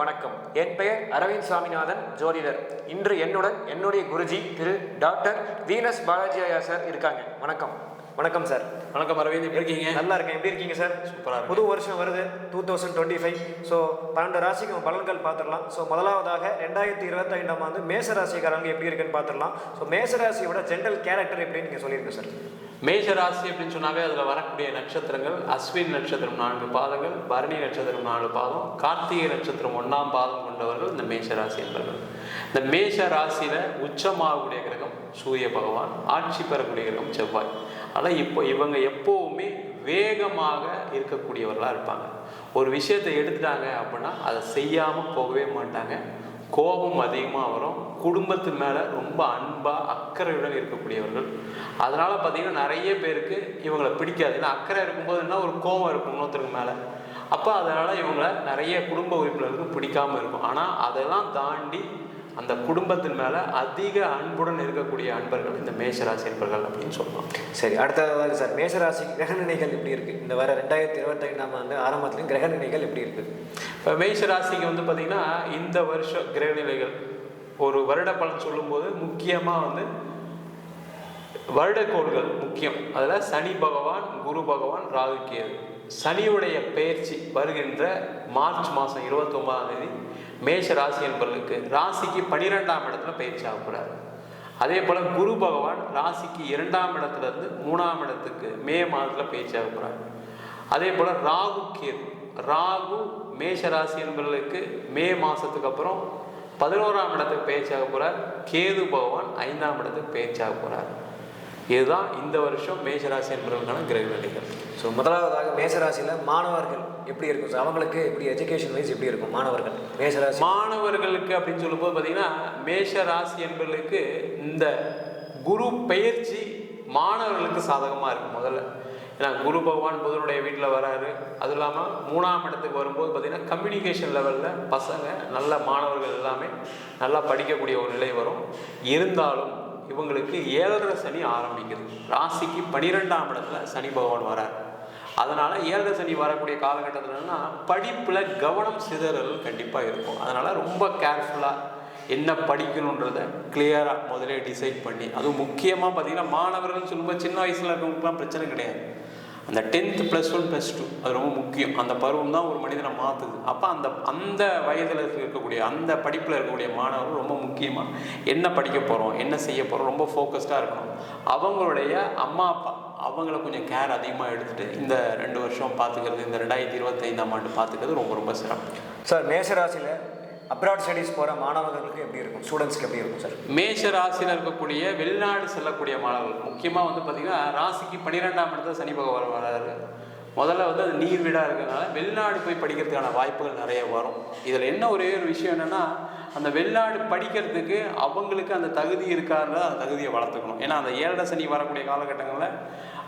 வணக்கம். என் பெயர் அரவிந்த் சாமிநாதன் ஜோதிடர். இன்று என்னுடன் என்னுடைய குருஜி திரு டாக்டர் வீனஸ் பாலாஜி ஐயா சார் இருக்காங்க. வணக்கம். வணக்கம் சார் வணக்கம் அரவிந்த். எப்படி இருக்கீங்க? நல்லா இருக்கேன். எப்படி இருக்கீங்க சார் சூப்பரா இருக்கு. புது வருஷம் வருது two thousand twenty five so பன்னெண்டு ராசிக்கு பலன்கள் பார்த்துடலாம். ஸோ முதலாவதாக ரெண்டாயிரத்தி இருபத்தைந்தாம் ஆண்டு மேச ராசிக்காரங்க எப்படி இருக்குன்னு பார்த்துடலாம். ஸோ மேச ராசியோட ஜென்ரல் கேரக்டர் எப்படின்னு நீங்கள் சொல்லியிருங்க சார் மேஷ ராசி அப்படின்னு சொன்னாவே அதில் வரக்கூடிய நட்சத்திரங்கள் அஸ்வின் நட்சத்திரம் நான்கு பாதங்கள் பரணி நட்சத்திரம் நாலு பாதம் கார்த்திகை நட்சத்திரம் ஒன்றாம் பாதம் கொண்டவர்கள் இந்த மேஷ ராசி என்பவர்கள் இந்த மேஷ ராசியில உச்சமாகக்கூடிய கிரகம் சூரிய பகவான் ஆட்சி பெறக்கூடிய கிரகம் செவ்வாய். ஆனால் இப்போ இவங்க எப்போவுமே வேகமாக இருக்கக்கூடியவர்களாக இருப்பாங்க. ஒரு விஷயத்தை எடுத்துட்டாங்க அப்படின்னா அதை செய்யாமல் போகவே மாட்டாங்க. கோபம் அதிகமாக வரும். குடும்பத்து மேலே ரொம்ப அன்பாக அக்கறையுடன் இருக்கக்கூடியவர்கள். அதனால் பார்த்தீங்கன்னா நிறைய பேருக்கு இவங்களை பிடிக்காது. ஏன்னா அக்கறை இருக்கும்போது என்ன ஒரு கோபம் இருக்கும் இன்னொருத்தருக்கு மேலே. அப்போ அதனால் இவங்களை நிறைய குடும்ப உறுப்பினர்களுக்கு பிடிக்காம இருக்கும். ஆனால் அதெல்லாம் தாண்டி அந்த குடும்பத்தின் மேலே அதிக அன்புடன் இருக்கக்கூடிய அன்பர்கள் இந்த மேஷராசி அன்பர்கள் அப்படின்னு சொல்லலாம் சரி அடுத்ததாக சார். மேசராசி கிரக நிலைகள் எப்படி இருக்கு? இந்த வர ரெண்டாயிரத்தி இருபத்தைந்தாம் ஆண்டு ஆரம்பத்துலையும் கிரக நிலைகள் எப்படி இருக்கு? இப்போ மேஷ ராசிக்கு வந்து பார்த்திங்கன்னா இந்த வருஷம் கிரகநிலைகள் ஒரு வருட பலன் சொல்லும்போது முக்கியமாக வந்து வருடக்கோள்கள் முக்கியம். அதில் சனி பகவான் குரு பகவான் ராகு கேது. சனியுடைய பெயர்ச்சி வருகின்ற மார்ச் மாதம் இருபத்தொம்பதாம் தேதி மேஷ ராசி என்பவர்களுக்கு ராசிக்கு பனிரெண்டாம் இடத்துல பயிற்சி ஆகக்கூடாது அதே போல் குரு பகவான் ராசிக்கு இரண்டாம் இடத்துலேருந்து மூணாம் இடத்துக்கு மே மாதத்தில் பயிற்சி ஆகக்கூடாது அதே போல் ராகு கேது ராகு மேஷ ராசி என்பவர்களுக்கு மே மாதத்துக்கு அப்புறம் பதினோராம் இடத்துக்கு பயிற்சியாக போகிறார் கேது பகவான் ஐந்தாம் இடத்துக்கு பயிற்சியாக போகிறார் இதுதான் இந்த வருஷம் மேஷராசி என்பவர்களுக்கான கிரக நிலைகள். ஸோ முதலாவதாக மேசராசியில் மாணவர்கள் எப்படி இருக்கும்? ஸோ அவங்களுக்கு எப்படி எஜுகேஷன் வைஸ் எப்படி இருக்கும்? மாணவர்கள் மேசராசி. மாணவர்களுக்கு அப்படின்னு சொல்லும்போது பார்த்தீங்கன்னா மேஷ ராசி என்பவர்களுக்கு இந்த குரு பயிற்சி மாணவர்களுக்கு சாதகமாக இருக்கும் முதல்ல. ஏன்னா குரு பகவான் புதனுடைய வீட்டில் வராரு. அதுவும் இல்லாமல் மூணாம் இடத்துக்கு வரும்போது பார்த்தீங்கன்னா கம்யூனிகேஷன் லெவலில் பசங்க நல்ல மாணவர்கள் எல்லாமே நல்லா படிக்கக்கூடிய ஒரு நிலை வரும். இருந்தாலும் இவங்களுக்கு ஏழரை சனி ஆரம்பிக்குது. ராசிக்கு பனிரெண்டாம் இடத்துல சனி பகவான் வரார். அதனால் ஏழரை சனி வரக்கூடிய காலகட்டத்திலன்னா படிப்பில் கவனம் சிதறல் கண்டிப்பாக இருக்கும். அதனால் ரொம்ப கேர்ஃபுல்லாக என்ன படிக்கணுன்றத கிளியராக முதலே டிசைட் பண்ணி அதுவும் முக்கியமாக பார்த்திங்கன்னா மாணவர்கள்னு சொல்லும்போது சின்ன வயசில் இருக்கவங்களுக்குலாம் பிரச்சனை கிடையாது. அந்த tenth plus one plus two அது ரொம்ப முக்கியம். அந்த பருவம் தான் ஒரு மனிதனை மாற்றுது அப்போ அந்த அந்த வயதில் இருக்கக்கூடிய அந்த படிப்பில் இருக்கக்கூடிய மாணவர்கள் ரொம்ப முக்கியமாக என்ன படிக்க போகிறோம் என்ன செய்ய போகிறோம் ரொம்ப ஃபோக்கஸ்டாக இருக்கணும். அவங்களுடைய அம்மா அப்பா அவங்கள கொஞ்சம் கேர் அதிகமாக எடுத்துகிட்டு இந்த ரெண்டு வருஷம் பார்த்துக்கிறது இந்த ரெண்டாயிரத்தி இருபத்தைந்தாம் ஆண்டு பார்த்துக்கிறது ரொம்ப ரொம்ப சிறப்பு. சார் மேசராசியில் அப்ராட் ஸ்டடீஸ் போகிற மாணவர்களுக்கு எப்படி இருக்கும்? ஸ்டூடெண்ட்ஸ்க்கு எப்படி இருக்கும் சார் மேஷ ராசியில் இருக்கக்கூடிய வெளிநாடு செல்லக்கூடிய மாணவர்கள் முக்கியமாக வந்து பார்த்திங்கன்னா ராசிக்கு பன்னிரெண்டாம் இடத்துல சனி பகவான் வராரு. முதல்ல வந்து அது நீர் வீடாக இருக்கிறதுனால வெளிநாடு போய் படிக்கிறதுக்கான வாய்ப்புகள் நிறைய வரும். இதில் என்ன ஒரே ஒரு விஷயம் என்னென்னா அந்த வெளிநாடு படிக்கிறதுக்கு அவங்களுக்கு அந்த தகுதி இருக்காருன்னா அந்த தகுதியை வளர்த்துக்கணும். ஏன்னா அந்த ஏழரை சனி வரக்கூடிய காலகட்டங்களில்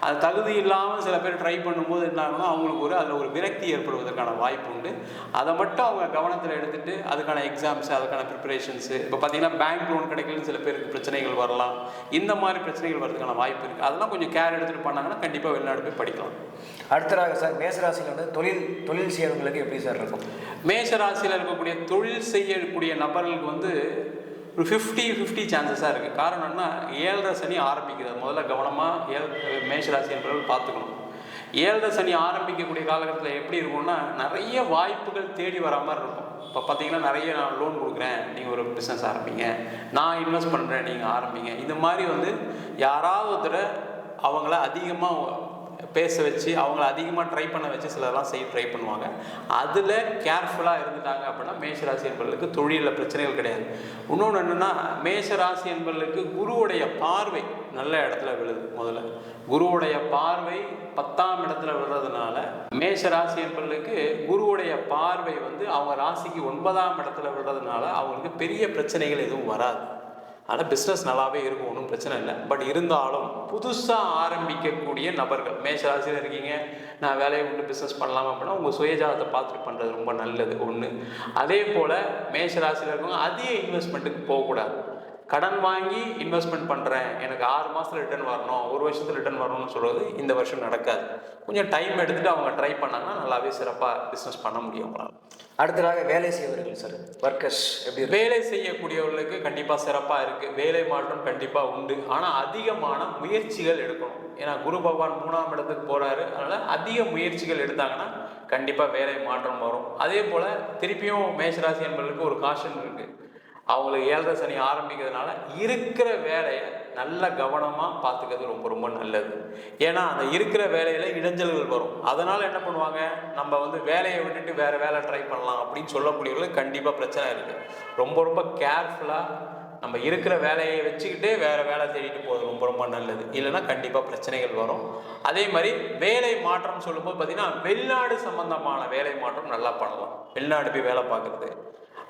அது தகுதி இல்லாமல் சில பேர் ட்ரை பண்ணும்போது என்ன ஆகும்னா அவங்களுக்கு ஒரு அதில் ஒரு விரக்தி ஏற்படுவதற்கான வாய்ப்பு உண்டு. அதை மட்டும் அவங்க கவனத்தில் எடுத்துட்டு அதுக்கான எக்ஸாம்ஸ் அதுக்கான ப்ரிப்பரேஷன்ஸு இப்போ பார்த்தீங்கன்னா பேங்க் லோன் கிடைக்கலன்னு சில பேருக்கு பிரச்சனைகள் வரலாம். இந்த மாதிரி பிரச்சனைகள் வரதுக்கான வாய்ப்பு இருக்குது அதெல்லாம் கொஞ்சம் கேர் எடுத்துகிட்டு பண்ணாங்கன்னா கண்டிப்பாக வெளிநாடு போய் படிக்கலாம். அடுத்ததாக சார் மேசராசியில் வந்து தொழில் தொழில் செய்யறவங்களுக்கு எப்படி சார் இருக்கும்? மேஷ ராசியில் இருக்கக்கூடிய தொழில் செய்யக்கூடிய நபர்களுக்கு வந்து ஒரு ஃபிஃப்டி ஃபிஃப்டி சான்சஸாக இருக்குது காரணம்னா ஏழரை சனி ஆரம்பிக்குது. முதல்ல கவனமாக ஏழ் மேஷராசி என்பவர்கள் பார்த்துக்கணும். ஏழரை சனி ஆரம்பிக்கக்கூடிய காலகட்டத்தில் எப்படி இருக்கும்னா நிறைய வாய்ப்புகள் தேடி வர மாதிரி இருக்கும். இப்போ பார்த்தீங்கன்னா நிறைய நான் லோன் கொடுக்குறேன். நீங்கள் ஒரு பிஸ்னஸ் ஆரம்பிங்க. நான் இன்வெஸ்ட் பண்ணுறேன் நீங்கள் ஆரம்பிங்க. இந்த மாதிரி வந்து யாராவது ஒருத்தரை அவங்கள அதிகமாக பேச வச்சு அவங்கள அதிகமாக ட்ரை பண்ண வச்சு சிலதெல்லாம் செய்ய ட்ரை பண்ணுவாங்க. அதில் கேர்ஃபுல்லாக இருந்துட்டாங்க அப்படின்னா மேஷராசி என்பவர்களுக்கு தொழிலில் பிரச்சனைகள் கிடையாது. இன்னொன்று என்னென்னா மேஷராசி என்பவர்களுக்கு குருவுடைய பார்வை நல்ல இடத்துல விழுது முதல்ல. குருவுடைய பார்வை பத்தாம் இடத்துல விழுறதுனால மேஷ ராசி குருவுடைய பார்வை வந்து அவங்க ராசிக்கு ஒன்பதாம் இடத்துல விழுறதுனால அவங்களுக்கு பெரிய பிரச்சனைகள் எதுவும் வராது. அதனால் பிஸ்னஸ் நல்லாவே இருக்கும் ஒன்றும் பிரச்சனை இல்லை. பட் இருந்தாலும் புதுசாக ஆரம்பிக்கக்கூடிய நபர்கள் மேஷ ராசியில் இருக்கீங்க நான் வேலையை விட்டு பிஸ்னஸ் பண்ணலாம் அப்படின்னா உங்கள் சுயஜாதத்தை பார்த்துட்டு பண்ணுறது ரொம்ப நல்லது ஒன்று அதே போல் மேஷ ராசியில் இருக்கவங்க அதிக இன்வெஸ்ட்மெண்ட்டுக்கு போகக்கூடாது. கடன் வாங்கி இன்வெஸ்ட்மெண்ட் பண்ணுறேன் எனக்கு ஆறு மாதத்தில் ரிட்டர்ன் வரணும் ஒரு வருஷத்துல ரிட்டர்ன் வரணும்னு சொல்கிறது இந்த வருஷம் நடக்காது. கொஞ்சம் டைம் எடுத்துகிட்டு அவங்க ட்ரை பண்ணாங்கன்னா நல்லாவே சிறப்பாக பிஸ்னஸ் பண்ண முடியும் அவங்களால. அடுத்ததாக வேலை செய்வர்கள் சார் ஒர்க்கர்ஸ் எப்படி வேலை செய்யக்கூடியவர்களுக்கு கண்டிப்பாக சிறப்பாக இருக்குது வேலை மாற்றம் கண்டிப்பாக உண்டு. ஆனால் அதிகமான முயற்சிகள் எடுக்கணும். ஏன்னா குரு பகவான் மூணாம் இடத்துக்கு போகிறாரு அதனால் அதிக முயற்சிகள் எடுத்தாங்கன்னா கண்டிப்பாக வேலை மாற்றம் வரும். அதே போல் திருப்பியும் மேஷராசி என்பவர்களுக்கு ஒரு காஷன் இருக்குது அவங்களுக்கு ஏழரை சனி ஆரம்பிக்கிறதுனால இருக்கிற வேலையை நல்ல கவனமாக பார்த்துக்கிறது ரொம்ப ரொம்ப நல்லது. ஏன்னா அந்த இருக்கிற வேலையில் இடைஞ்சல்கள் வரும். அதனால் என்ன பண்ணுவாங்க? நம்ம வந்து வேலையை விட்டுட்டு வேறு வேலை ட்ரை பண்ணலாம் அப்படின்னு சொல்லக்கூடியவர்களுக்கு கண்டிப்பாக பிரச்சனை இருக்குது ரொம்ப ரொம்ப கேர்ஃபுல்லாக நம்ம இருக்கிற வேலையை வச்சுக்கிட்டே வேறு வேலை தேடிட்டு போகிறது ரொம்ப ரொம்ப நல்லது. இல்லைன்னா கண்டிப்பாக பிரச்சனைகள் வரும். அதே மாதிரி வேலை மாற்றம் சொல்லும்போது பார்த்திங்கன்னா வெளிநாடு சம்பந்தமான வேலை மாற்றம் நல்லா பண்ணலாம். வெளிநாடு போய் வேலை பார்க்குறது.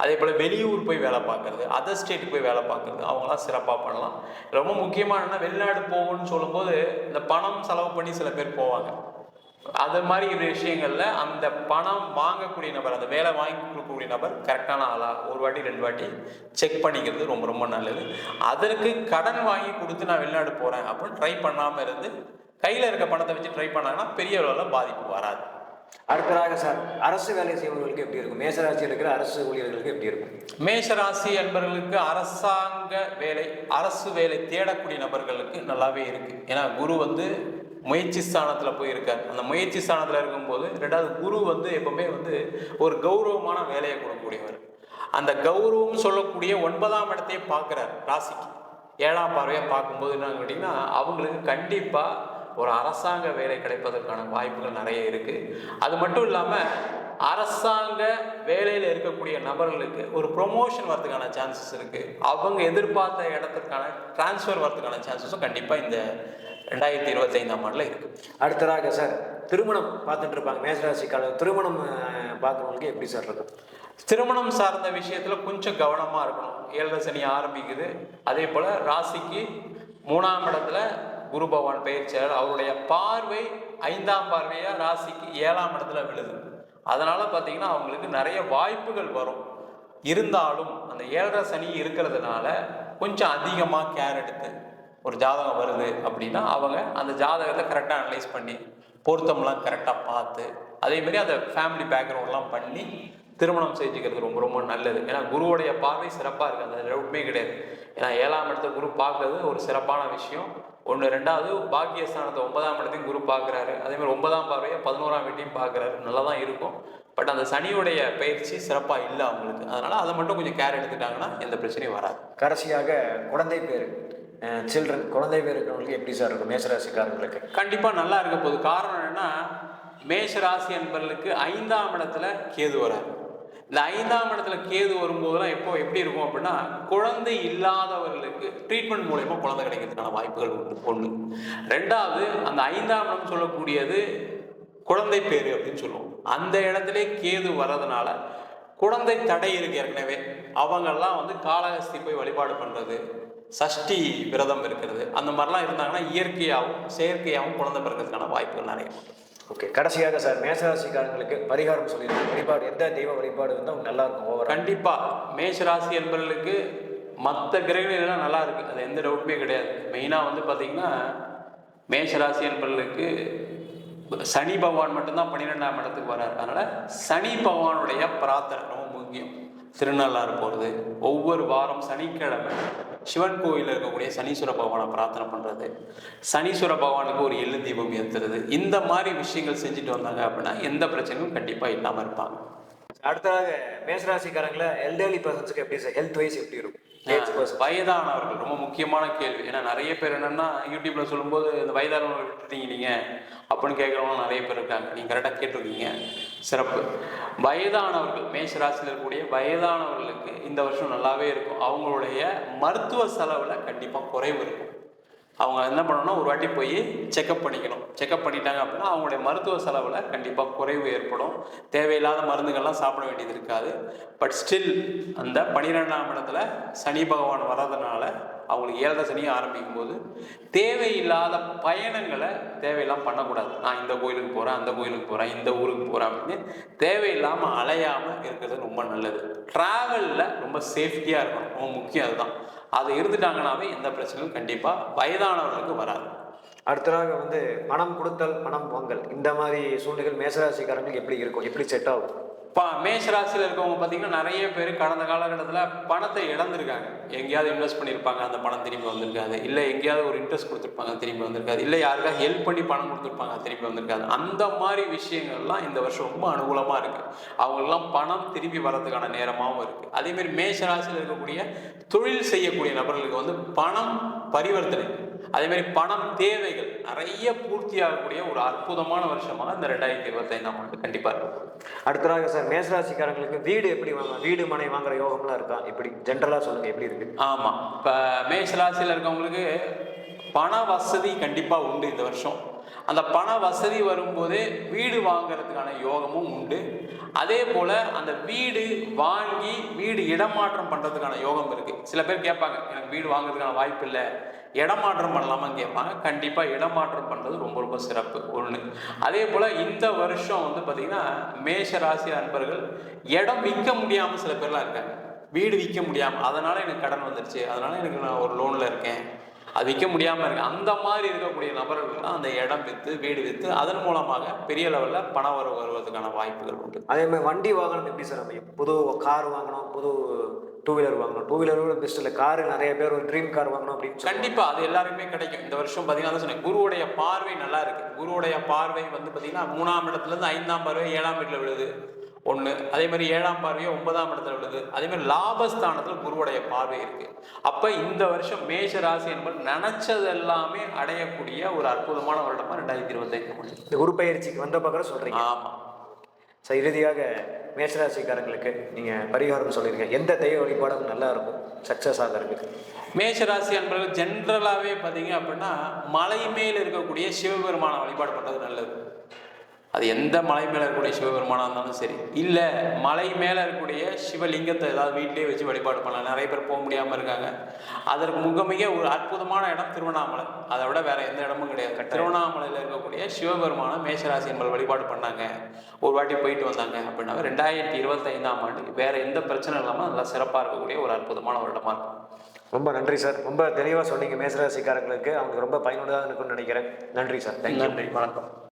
அதே போல் வெளியூர் போய் வேலை பார்க்குறது அதர் ஸ்டேட்டுக்கு போய் வேலை பார்க்குறது அவங்களாம் சிறப்பாக பண்ணலாம். ரொம்ப முக்கியமான என்ன வெளிநாடு போகணும்னு சொல்லும்போது இந்த பணம் செலவு பண்ணி சில பேர் போவாங்க. அது மாதிரி விஷயங்களில் அந்த பணம் வாங்கக்கூடிய நபர் அந்த வேலை வாங்கி கொடுக்கக்கூடிய நபர் கரெக்டான ஆளா ஒரு வாட்டி ரெண்டு வாட்டி செக் பண்ணிக்கிறது ரொம்ப ரொம்ப நல்லது. அதற்கு கடன் வாங்கி கொடுத்து நான் வெளிநாடு போகிறேன் அப்படின்னு ட்ரை பண்ணாமல் இருந்து கையில் இருக்க பணத்தை வச்சு ட்ரை பண்ணாங்கன்னா பெரிய அளவில் பாதிப்பு வராது. அடுத்ததாக சார் அரசு வேலை செய்பவர்களுக்கு எப்படி இருக்கும்? மேசராசியில் இருக்கிற அரசு ஊழியர்களுக்கு எப்படி இருக்கும்? மேசராசி என்பவர்களுக்கு அரசாங்க வேலை அரசு வேலை தேடக்கூடிய நபர்களுக்கு நல்லாவே இருக்கு. ஏன்னா குரு வந்து முயற்சி ஸ்தானத்தில் போயிருக்கார். அந்த முயற்சி ஸ்தானத்தில் இருக்கும்போது ரெண்டாவது குரு வந்து எப்பவுமே வந்து ஒரு கௌரவமான வேலையை கொடுக்கக்கூடியவர். அந்த கௌரவம் சொல்லக்கூடிய ஒன்பதாம் இடத்தையே பார்க்குறார் ராசிக்கு. ஏழாம் பார்வையாக பார்க்கும்போது என்னன்னு கேட்டிங்கன்னா அவங்களுக்கு கண்டிப்பாக ஒரு அரசாங்க வேலை கிடைப்பதற்கான வாய்ப்புகள் நிறைய இருக்குது அது மட்டும் இல்லாமல் அரசாங்க வேலையில் இருக்கக்கூடிய நபர்களுக்கு ஒரு ப்ரொமோஷன் வரதுக்கான சான்சஸ் இருக்குது அவங்க எதிர்பார்த்த இடத்துக்கான ட்ரான்ஸ்ஃபர் வரதுக்கான சான்சஸும் கண்டிப்பாக இந்த ரெண்டாயிரத்தி இருபத்தைந்தாம் ஆண்டில் இருக்குது அடுத்ததாக சார் திருமணம் பார்த்துட்டு இருப்பாங்க. மேசராசிக்கால திருமணம் பார்க்குறவங்களுக்கு எப்படி சார் இருக்கும்? திருமணம் சார்ந்த விஷயத்துல கொஞ்சம் கவனமா இருக்கணும். ஏழரை சனி ஆரம்பிக்குது. அதே போல ராசிக்கு மூணாம் இடத்துல குரு பகவான் பயிற்சியாளர் அவருடைய பார்வை ஐந்தாம் பார்வையாக ராசிக்கு ஏழாம் இடத்துல விழுது. அதனால் பார்த்தீங்கன்னா அவங்களுக்கு நிறைய வாய்ப்புகள் வரும். இருந்தாலும் அந்த ஏழரை சனி இருக்கிறதுனால கொஞ்சம் அதிகமாக கேர் எடுத்து ஒரு ஜாதகம் வருது அப்படின்னா அவங்க அந்த ஜாதகத்தை கரெக்டாக அனலைஸ் பண்ணி பொருத்தம்லாம் கரெக்டாக பார்த்து அதேமாரி அந்த ஃபேமிலி பேக்ரவுண்ட்லாம் பண்ணி திருமணம் செஞ்சுக்கிறது ரொம்ப ரொம்ப நல்லது. ஏன்னா குருவுடைய பார்வை சிறப்பாக இருக்குது அந்த டவுட்மே கிடையாது. ஏன்னா ஏழாம் இடத்த குரு பார்க்கறது ஒரு சிறப்பான விஷயம். ஒன்று ரெண்டாவது பாக்கியஸ்தானத்தை ஒன்பதாம் இடத்தையும் குரு பார்க்குறாரு. அதே மாதிரி ஒன்பதாம் பார்வையை பதினோராம் வீட்டையும் பார்க்குறாரு. நல்லா தான் இருக்கும். பட் அந்த சனியுடைய பயிற்சி சிறப்பாக இல்லை அவங்களுக்கு. அதனால் அதை மட்டும் கொஞ்சம் கேர் எடுத்துட்டாங்கன்னா எந்த பிரச்சனையும் வராது. கடைசியாக குழந்தை பேர் சில்ட்ரன் குழந்தை பேர் இருக்கிறவங்களுக்கு எப்படி சார் இருக்கும்? மேசராசிக்காரங்களுக்கு கண்டிப்பாக நல்லா இருக்க போகுது. காரணம் என்னன்னா மேஷ ராசி என்பவர்களுக்கு ஐந்தாம் இடத்துல கேது வராரு. இந்த ஐந்தாம் இடத்துல கேது வரும்போதெல்லாம் எப்போ எப்படி இருக்கும் அப்படின்னா குழந்தை இல்லாதவர்களுக்கு ட்ரீட்மெண்ட் மூலயமா குழந்தை கிடைக்கிறதுக்கான வாய்ப்புகள் உண்டு ஒன்று ரெண்டாவது அந்த ஐந்தாம் இடம் சொல்லக்கூடியது குழந்தை பேரு அப்படின்னு சொல்லுவோம். அந்த இடத்துல கேது வர்றதுனால குழந்தை தடை இருக்கு ஏற்கனவே. அவங்கெல்லாம் வந்து காலகஸ்தி போய் வழிபாடு பண்ணுறது சஷ்டி விரதம் இருக்கிறது அந்த மாதிரிலாம் இருந்தாங்கன்னா இயற்கையாகவும் செயற்கையாகவும் குழந்தை பிறக்கிறதுக்கான வாய்ப்புகள் நிறைய ஓகே கடைசியாக சார் மேசராசிக்காரங்களுக்கு பரிகாரம் சொல்லியிருக்கோம் வழிபாடு எந்த தெய்வ வழிபாடு வந்து அவங்க நல்லா இருக்கும் ஓவர் கண்டிப்பா. மேஷராசி என்பவர்களுக்கு மற்ற கிரகங்கள் எல்லாம் நல்லா இருக்கு. அது எந்த டவுட்டுமே கிடையாது. மெயினாக வந்து பார்த்தீங்கன்னா மேஷராசி என்பவர்களுக்கு சனி பகவான் மட்டும்தான் பன்னிரெண்டாம் இடத்துக்கு வரார் அதனால சனி பகவானுடைய பிரார்த்தனை ரொம்ப முக்கியம். திருநள்ளாறு போகிறது ஒவ்வொரு வாரம் சனிக்கிழமை சிவன் கோயிலில் இருக்கக்கூடிய சனீஸ்வர பகவானை பிரார்த்தனை பண்ணுறது சனீஸ்வர பகவானுக்கு ஒரு எள்ளு தீபம் ஏற்றுறது இந்த மாதிரி விஷயங்கள் செஞ்சுட்டு வந்தாங்க அப்படின்னா எந்த பிரச்சனையும் கண்டிப்பாக இல்லாமல் இருப்பாங்க. அடுத்ததாக மேசராசிக்காரங்கள எல்டர்லி பர்சன்ஸுக்கு எப்படி ஹெல்த் வைஸ் எப்படி இருக்கும்? வயதானவர்கள் ரொம்ப முக்கியமான கேள்வி. ஏன்னா நிறைய பேர் என்னன்னா யூடியூப்ல சொல்லும்போது இந்த வயதானவர்கள் விட்டுட்டீங்க நீங்க அப்படின்னு கேட்கறவங்க நிறைய பேர் இருக்காங்க. நீங்க கரெக்டாக கேட்டிருக்கீங்க. சிறப்பு. வயதானவர்கள் மேஷ ராசியில் இருக்கக்கூடிய வயதானவர்களுக்கு இந்த வருஷம் நல்லாவே இருக்கும். அவங்களுடைய மருத்துவ செலவுல கண்டிப்பாக குறைவு இருக்கும். அவங்க என்ன பண்ணணும்னா ஒரு வாட்டி போய் செக்கப் பண்ணிக்கணும். செக்கப் பண்ணிட்டாங்க அப்படின்னா அவங்களுடைய மருத்துவ செலவில் கண்டிப்பாக குறைவு ஏற்படும். தேவையில்லாத மருந்துகள்லாம் சாப்பிட வேண்டியது இருக்காது. பட் ஸ்டில் அந்த பனிரெண்டாம் இடத்துல சனி பகவான் வர்றதுனால அவங்களுக்கு ஏழரை சனியும் ஆரம்பிக்கும் போது தேவையில்லாத பயணங்களை தேவையெல்லாம் பண்ணக்கூடாது. நான் இந்த கோயிலுக்கு போகிறேன் அந்த கோயிலுக்கு போகிறேன் இந்த ஊருக்கு போகிறேன் அப்படின்னு தேவையில்லாமல் அலையாமல் இருக்கிறது ரொம்ப நல்லது. ட்ராவலில் ரொம்ப சேஃப்டியாக இருக்கணும். ரொம்ப முக்கியம் அதுதான். அது இருந்துட்டாங்கனாவே எந்த பிரச்சனையும் கண்டிப்பாக வயதானவர்களுக்கு வராது. அடுத்ததாக வந்து பணம் கொடுத்தல் பணம் வாங்கல். இந்த மாதிரி சூழ்நிலைகள் மேசராசிக்காரங்களுக்கு எப்படி இருக்கும்? எப்படி செட் ஆகும்? பா மேஷ ராசியில் இருக்கவங்க பார்த்தீங்கன்னா நிறைய பேர் கடந்த காலகட்டத்தில் பணத்தை இழந்திருக்காங்க. எங்கேயாவது இன்வெஸ்ட் பண்ணியிருப்பாங்க அந்த பணம் திரும்பி வந்திருக்காது. இல்லை எங்கேயாவது ஒரு இன்ட்ரெஸ்ட் கொடுத்துருப்பாங்க திரும்பி வந்திருக்காது. இல்லை யாருக்காவது ஹெல்ப் பண்ணி பணம் கொடுத்துருப்பாங்க திரும்பி வந்திருக்காது. அந்த மாதிரி விஷயங்கள்லாம் இந்த வருஷம் ரொம்ப அனுகூலமாக இருக்குது அவங்களுக்குலாம் பணம் திரும்பி வர்றதுக்கான நேரமாகவும் இருக்குது அதேமாரி மேஷ ராசியில் இருக்கக்கூடிய தொழில் செய்யக்கூடிய நபர்களுக்கு வந்து பணம் பரிவர்த்தனை. அதே மாதிரி பணம் தேவைகள் நிறைய பூர்த்தியாகக்கூடிய ஒரு அற்புதமான வருஷமாக இந்த ரெண்டாயிரத்தி இருபத்தைந்தாம் ஆண்டு கண்டிப்பாக இருக்கும். அடுத்ததாக சார் மேசராசிக்காரங்களுக்கு வீடு எப்படி வாங்க வீடு மனை வாங்குற யோகம்லாம் இருக்கா? இப்படி ஜென்ரலாக சொல்லுங்க எப்படி இருக்கு? ஆமாம் இப்போ மேஷராசியில் இருக்கவங்களுக்கு பண வசதி கண்டிப்பாக உண்டு இந்த வருஷம். அந்த பண வசதி வரும்போது வீடு வாங்குறதுக்கான யோகமும் உண்டு. அதே போல் அந்த வீடு வாங்கி வீடு இடமாற்றம் பண்ணுறதுக்கான யோகம் இருக்குது சில பேர் கேட்பாங்க எனக்கு வீடு வாங்குறதுக்கான வாய்ப்பு இல்லை. இடமாற்றம் பண்ணலாமான்னு கேட்பாங்க. கண்டிப்பாக இடமாற்றம் பண்ணுறது ரொம்ப ரொம்ப சிறப்பு. ஒன்று அதே போல் இந்த வருஷம் வந்து பார்த்திங்கன்னா மேஷ ராசி அன்பர்கள் இடம் விற்க முடியாமல் சில பேர்லாம் இருக்காங்க. வீடு விற்க முடியாமல் அதனால் எனக்கு கடன் வந்துருச்சு. அதனால் எனக்கு நான் ஒரு லோனில் இருக்கேன். அது விற்க முடியாமல் இருக்கு. அந்த மாதிரி இருக்கக்கூடிய நபர்களுக்குலாம் அந்த இடம் விற்று வீடு விற்று அதன் மூலமாக பெரிய லெவலில் பண வரவு வருவதற்கான வாய்ப்புகள் உண்டு. அதே மாதிரி வண்டி வாகனம் எப்படி சார் அமையும்? புது கார் வாங்கணும் புது டூ வீலர் வாங்கணும். டூ வீலர் கூட பெஸ்ட் இல்லை. கார் நிறைய பேர் ஒரு ட்ரீம் கார் வாங்கணும் அப்படின்னு சொல்லி கண்டிப்பா அது எல்லாருக்குமே கிடைக்கும். இந்த வருஷம் பார்த்தீங்கன்னா சொன்னேன். குருவுடைய பார்வை நல்லா இருக்கு. குருவுடைய பார்வை வந்து பார்த்தீங்கன்னா மூணாம் இடத்துல இருந்து ஐந்தாம் பார்வை ஏழாம் வீட்டில் விழுது. ஒன்று அதே மாதிரி ஏழாம் பார்வையோ ஒன்பதாம் இடத்துல விழுது அதே மாதிரி லாபஸ்தானத்தில் குருவுடைய பார்வை இருக்கு. அப்போ இந்த வருஷம் மேஷ ராசி என்பது நினைச்சது எல்லாமே அடையக்கூடிய ஒரு அற்புதமான வருடமா ரெண்டாயிரத்தி இருபத்தைந்து முடியும் இந்த குரு பயிற்சிக்கு வந்த பக்கம் சொல்றீங்க. ஆமாம் சார் இறுதியாக மேஷராசிக்காரங்களுக்கு நீங்கள் பரிகாரம் சொல்லியிருக்கீங்க எந்த தெய்வ வழிபாடும் நல்லா இருக்கும்? சக்ஸஸ் ஆகிறதுக்கு மேஷராசி அன்பர்கள் ஜென்ரலாகவே பார்த்தீங்க அப்படின்னா மலை மேல் இருக்கக்கூடிய சிவபெருமான வழிபாடு பண்ணுறது நல்லது. அது எந்த மலை மேலே இருக்கக்கூடிய சிவபெருமானாக இருந்தாலும் சரி. இல்லை மலை மேலே இருக்கக்கூடிய சிவலிங்கத்தை ஏதாவது வீட்டிலேயே வச்சு வழிபாடு பண்ணலாம். நிறைய பேர் போக முடியாமல் இருக்காங்க. அதற்கு மிக மிக ஒரு அற்புதமான இடம் திருவண்ணாமலை. அதை விட வேற எந்த இடமும் கிடையாது. திருவண்ணாமலையில் இருக்கக்கூடிய சிவபெருமான மேஷராசி என்பது வழிபாடு பண்ணாங்க. ஒரு வாட்டி போயிட்டு வந்தாங்க அப்படின்னா ரெண்டாயிரத்தி இருபத்தைந்தாம் ஆண்டு வேற எந்த பிரச்சனை இல்லாமல் நல்லா சிறப்பாக இருக்கக்கூடிய ஒரு அற்புதமான வருடமாக இருக்கும். ரொம்ப நன்றி சார். ரொம்ப தெளிவாக சொன்னீங்க மேஷராசிக்காரங்களுக்கு. அவங்களுக்கு ரொம்ப பயனுள்ளதாக இருக்கும்னு நினைக்கிறேன். நன்றி சார். தேங்க்யூ நன்றி. வணக்கம்.